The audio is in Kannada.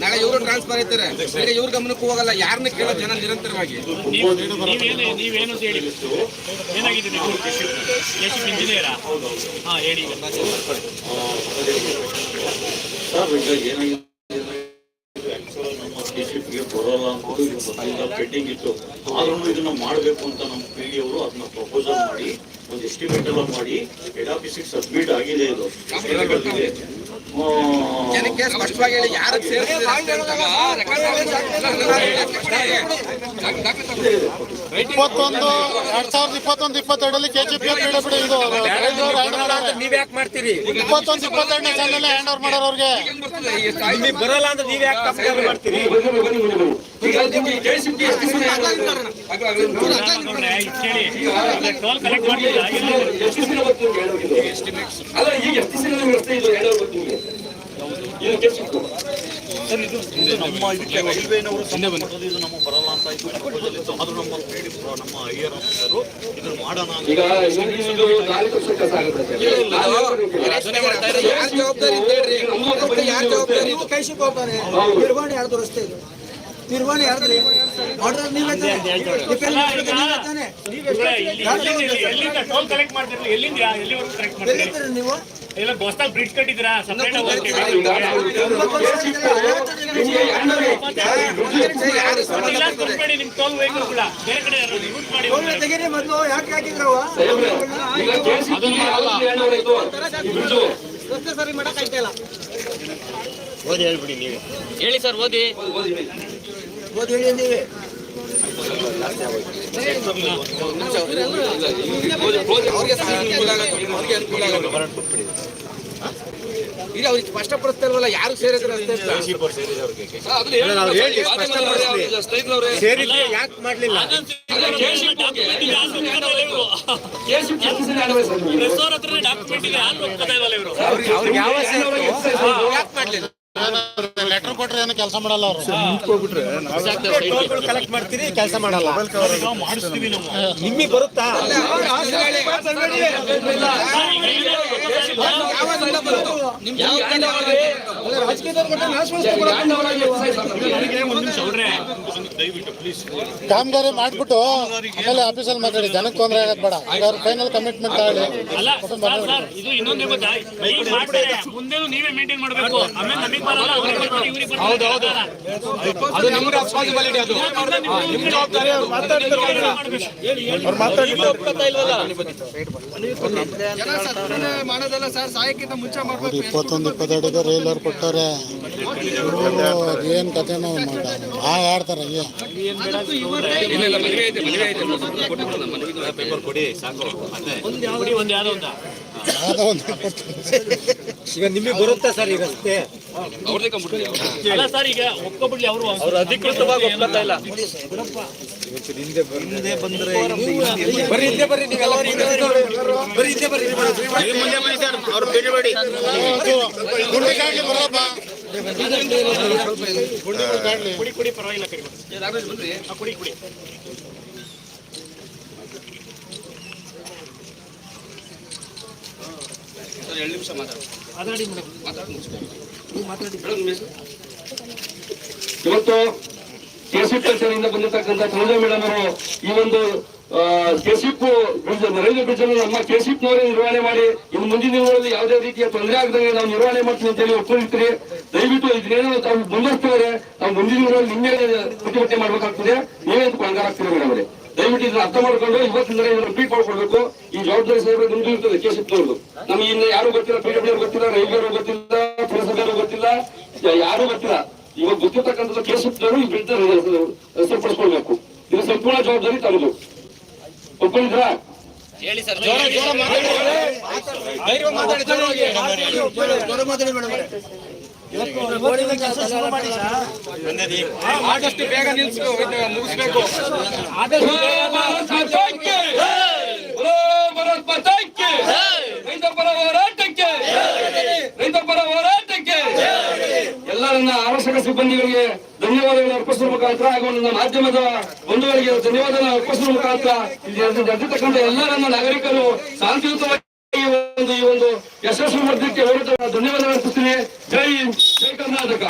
ನಾಳೆ ಇವರು ಟ್ರಾನ್ಸ್ಫರ್ ಆಯ್ತಾರೆ ಈಗ ಇವ್ರ ಗಮನಕ್ಕೆ ಹೋಗಲ್ಲ. ಯಾರನ್ನ ಕೇಳೋ ಜನ ನಿರಂತರವಾಗಿ. ಅಂತ ಏನಾಗಿದೆ ನೀವು ಎಷ್ಟು ಇಂಜಿನಿಯರಾ ಹಾಂ ಸರ್ ಏನಾಗಿದೆ ಇತ್ತು ಆದ್ರೂ ಇದನ್ನ ಮಾಡಬೇಕು ಅಂತ ನಮ್ಮ ಪಿ ಡಿ ಅವರು ಅದನ್ನ ಪ್ರಪೋಸಲ್ ಮಾಡಿ ಒಂದು ಎಸ್ಟಿಮೇಟ್ ಎಲ್ಲ ಮಾಡಿ ಹೆಡ್ ಆಫೀಸಿಗೆ ಸಬ್ಮಿಟ್ ಆಗಿದೆ ಇದು ಜನಕ್ಕೆ ಸ್ಪಷ್ಟವಾಗಿ ಹೇಳಿ ಯಾರು ಇಪ್ಪತ್ತೊಂದು ಎರಡ್ ಸಾವಿರದ ಇಪ್ಪತ್ತೊಂದು ಇಪ್ಪತ್ತೆರಡಲ್ಲಿ ಕೆ ಜಿ ಪಿ ಎಫ್ ಬಿಡಿ ಇದು ನೀವ್ ಯಾಕೆ ಮಾಡ್ತೀರಿ. ಇಪ್ಪತ್ತೊಂದು ಇಪ್ಪತ್ತೆರಡನೇ ಸಾಲಲ್ಲಿ ಹ್ಯಾಂಡ್ ಓವರ್ ಮಾಡೋರು ಅವ್ರಿಗೆ ನಿಮಗೆ ಬರಲ್ಲ ಅಂದ್ರೆ ನೀವ್ ಯಾಕೆ ಕಂಪೇರ್ ಮಾಡ್ತೀರಿ. ಅಲ್ಲ ಈಗ ಎಷ್ಟು ಸಿನಿಮಾ ವ್ಯವಸ್ಥೆ ಇದು ಎರಡು ಇದು ಇದು ನಮ್ಮ ಇದಕ್ಕೆ ರೈಲ್ವೆನವರು ಸಂಬಂಧಪಟ್ಟದ್ದು ಇದು ನಮಗೆ ಬರಲ್ಲ ಅಂತ ಇದು ಆದ್ರೂ ನಮ್ಮ ಪಿ ಡಿ ನಮ್ಮ ಹೈಯರ್ ಆಫೀಸರು ಇದನ್ನ ಮಾಡೋಣ ಅಂತ ರಚನೆ ಮಾಡ್ತಾ ಇದ್ದಾರೆ ಯಾರ್ ಜವಾಬ್ದಾರಿ ಅಂತ ಹೇಳ್ರಿ ಯಾರು ಜವಾಬ್ದಾರಿ ಕೈ ಯಾರ್ದು ರಸ್ತೆ ಇದು? ನಿರ್ವಹಣೆ ಯಾರ್ದ್ರಿ? ಆರ್ಡರ್ ನೀವೇ ತಾನೇ? ಇಲ್ಲಿ- ಎಲ್ಲಿಂದ- ಎಲ್ಲಿಂದ ಟೋಲ್ ಕಲೆಕ್ಟ್ ಮಾಡ್ತಿರಲಿಲ್ಲ ಎಲ್ಲಿಂದ ಎಲ್ಲಿವರೆಗೂ ಕಲೆಕ್ಟ್ ಮಾಡ್ತೀರಿ ಎಲ್ಲಿದ್ದೀರಿ ನೀವು? ಇಲ್ಲ ಹೊಸ್ದಾಗಿ ಬ್ರಿಡ್ಜ್ ಕಟ್ಟಿದ್ರಾ ಸಪ್ರೇಟ್ ಈಗ ಒಂಬತ್ತು ವರ್ಷ ಆಯ್ತಲ್ಲ, ಐವತ್ತು ದಿನ ಯಾರು ಇಲ್ಲ ಕೊಡ್ಬೇಡಿ ನಿಮ್ ಟೋಲ್ ಕೂಡ ಬೇರೆ ಕಡೆ ಯೂಸ್ ಮಾಡಿ ಒಳ್ಳೆ ತೆಗೀರಿ ಮೊದ್ಲು ಯಾಕೆ ಹಾಕಿದ್ರವ ಸರಿ ಮಾಡಕ್ ಆಯ್ತು. ಈ ಬಿಡ್ಸು. ಹೇಳ್ಬಿಡಿ ನೀವೇ. ಹೇಳಿ ಸರ್ ಓದಿ. ಓದಿ ಹೇಳಿ ನೀವೇ ಅನುಕೂಲ ಅವ್ರಿಗೆ ಸ್ಪಷ್ಟಪಡಿಸ್ತಾ ಇಲ್ವಲ್ಲ ಯಾರು ಸೇರಿದ್ರೆ ಯಾಕೆ ಮಾಡ್ಲಿಲ್ಲ? ಯಾವ ಯಾಕೆ ಮಾಡ್ಲಿಲ್ಲ? ಲೆಟರ್ ಕೊಟ್ರೆ ಏನು ಕೆಲಸ ಮಾಡಲ್ಲ ಅವರು ಕಲೆಕ್ಟ್ ಮಾಡ್ತೀರಿ ಕೆಲಸ ಮಾಡಲ್ಲ ಮಾಡಿಸ್ತೀವಿ ನಾವು ನಿಮಗೆ ಬರುತ್ತಾ ಬರೋದು? ಕಾಮಗಾರಿ ಮಾಡ್ಬಿಟ್ಟು ಆಮೇಲೆ ಆಫೀಸಲ್ಲಿ ಮಾತಾಡಿ. ಜನಕ್ಕೆ ತೊಂದರೆ ಆಗೋದು ಬೇಡ. ಈಗ ಅವ್ರು ಫೈನಲ್ ಕಮಿಟ್ಮೆಂಟ್ ಆಗಲಿ ಅಲ್ಲ ಸರ್, ಸರ್, ಇದು ಇನ್ನೊಂದೇ ಗೊತ್ತಾ ಈಗ ಮಾಡ್ತಾರೆ ಮುಂದೆನೂ ನೀವೇ ಮೇಂಟೈನ್ ಮಾಡಬೇಕು. ಆಮೇಲೆ ನಮಗೆ ಬರಲ್ಲ ಅವ್ರಿಗೆ ಬರ್ತದೆ, ಇವ್ರಿಗೆ ಬರ್ತದೆ. ಅದು ನಮ್ಗೆ ರೆಸ್ಪಾನ್ಸಿಬಿಲಿಟಿ ಅದು. ನಿಮ್ ಜವಾಬ್ದಾರಿ ಅವ್ರು ಮಾತಾಡ್ತಿರ್ಲಿಲ್ಲ. ಅವ್ರು ಮಾತಾಡ್ಲಿಲ್ಲ. ಮಾಡೋದಲ್ಲ ಸರ್. ಸಾಯಕ್ಕಿಂತ ಮುಂಚೆ ಅವ್ರು ಇಪ್ಪತ್ತೊಂದು ಇಪ್ಪತ್ತೆರಡಿಗೆ ರೈಲ್ ಅವ್ರು ಕೊಟ್ಟವ್ರೆ ಏನು ಕಥೆನೋ ಆ ಈಗ ನಿಮಗೆ ಬರುತ್ತಾ ಸರ್ ಅಲ್ಲ ಈಗ ಒಪ್ಕೊಬಿಡ್ಲಿ ಅವರು ಅವ್ರು ಅಧಿಕೃತವಾಗಿ ಒಪ್ಕೊತಾ ಇಲ್ಲ. ಬರ್ರಿ ಹಿಂದೆ ಬರ್ರಿ ನೀವೆಲ್ಲ ಬರ್ರಿ ಹಿಂದೆ ಬರ್ರಿ ಮುಂದೆ ಬನ್ನಿ ಸರ್ ಅವ್ರು ಬಿಡಬೇಡಿ ಗುಂಡಿ ಕಾಡ್ಲಿ ಬರಪ್ಪ ಇವತ್ತು ಕೆಸಿಪ್ ಕಲ್ಚರಿಂದ ಬಂದಿರತಕ್ಕಂಥ ಸಂಜಯ್ ಮೇಡಮ್ ಅವರು ಈ ಒಂದು ಕೆಸಿಪ್ ರೈಲ್ವೆ ಬ್ರಿಡ್ಜ್ ಅನ್ನು ನಮ್ಮ ಕೆಸಿಪ್ ನವರೇ ನಿರ್ವಹಣೆ ಮಾಡಿ ಇನ್ನು ಮುಂದಿನ ದಿನಗಳಲ್ಲಿ ಯಾವುದೇ ರೀತಿಯ ತೊಂದರೆ ಆಗದಂಗೆ ನಾವು ನಿರ್ವಹಣೆ ಮಾಡ್ತೀವಿ ಅಂತ ಹೇಳಿ ಒಪ್ಪಿರ್ತೀರಿ ದಯವಿಟ್ಟು ಇದ್ರೇನು ತಾವು ಮುಂದುವರಿಸ್ತಿದ್ದಾರೆ ತಾವು ಮುಂದಿನ ದಿನಗಳಲ್ಲಿ ನಿಮ್ಮೇ ಪ್ರತಿಭಟನೆ ಮಾಡ್ಬೇಕಾಗ್ತದೆ. ನೀವೇ ಅಂತ ಕೊಂಗಾರಾಗ್ತೀರಿ ಮೇಡಮ್ ಅವರೇ. ದಯವಿಟ್ಟು ಇದನ್ನ ಅರ್ಥ ಮಾಡ್ಕೊಂಡು ಇವತ್ತಿಂದ ಇದನ್ನ ರಿಪೀಟ್ ಮಾಡ್ಕೊಳ್ಬೇಕು. ಈ ಜವಾಬ್ದಾರಿ ಸಾಹೇಬ್ರೆ ನಿಮ್ದು ಇರ್ತದೆ ಕೆಸಿಪ್ ಇನ್ನ ನಮಗೆ ಇನ್ನು ಯಾರು ಗೊತ್ತಿಲ್ಲ ಪಿ ಡಬ್ಲ್ಯೂ ಗೊತ್ತಿಲ್ಲ ರೈಲ್ವೆ ಗೊತ್ತಿಲ್ಲ ಪುರಸಭೆಯವರು ಗೊತ್ತಿಲ್ಲ ಯಾರು ಗೊತ್ತಿಲ್ಲ. ಇವಾಗ ಗೊತ್ತಿರ್ತಕ್ಕಂಥದ್ದು ಕೇಸುತ್ತವರು ಈ ಬಿಡ್ತ ಹೆಸರುಪಡಿಸ್ಕೊಳ್ಬೇಕು ಇದು ಸಂಪೂರ್ಣ ಜವಾಬ್ದಾರಿ ತಮ್ಮದು ಒಪ್ಕೊಂಡಿದ್ರಾ ಹೇಳಿ ಸರ್. ಮಾತಾಡಿ. ಆದಷ್ಟು ಬೇಗ ನಿಲ್ಸ್ಬೇಕು ಮುಗಿಸ್ಬೇಕು. ಹೋರಾಟಕ್ಕೆ ಎಲ್ಲ ನನ್ನ ಆರಕ್ಷಕ ಸಿಬ್ಬಂದಿಗಳಿಗೆ ಧನ್ಯವಾದಗಳನ್ನು ಅರ್ಪಿಸುವ ಮುಖಾಂತರ ಹಾಗೂ ನನ್ನ ಮಾಧ್ಯಮದ ಬಂಧುಗಳಿಗೆ ಧನ್ಯವಾದಗಳನ್ನು ಅರ್ಪಿಸುವ ಮುಖಾಂತರ ಇಲ್ಲಿ ನಡೆದಿರ್ತಕ್ಕಂಥ ಎಲ್ಲರನ್ನ ನಾಗರಿಕರು ಶಾಂತಿಯುತವಾಗಿ ಈ ಒಂದು ಯಶಸ್ವಿ ವರ್ಧಕ್ಕೆ ಹೊರತು ಧನ್ಯವಾದ ಅರ್ಪಿಸ್ತೀನಿ ಜೈ ಜೈ ಕರ್ನಾಟಕ.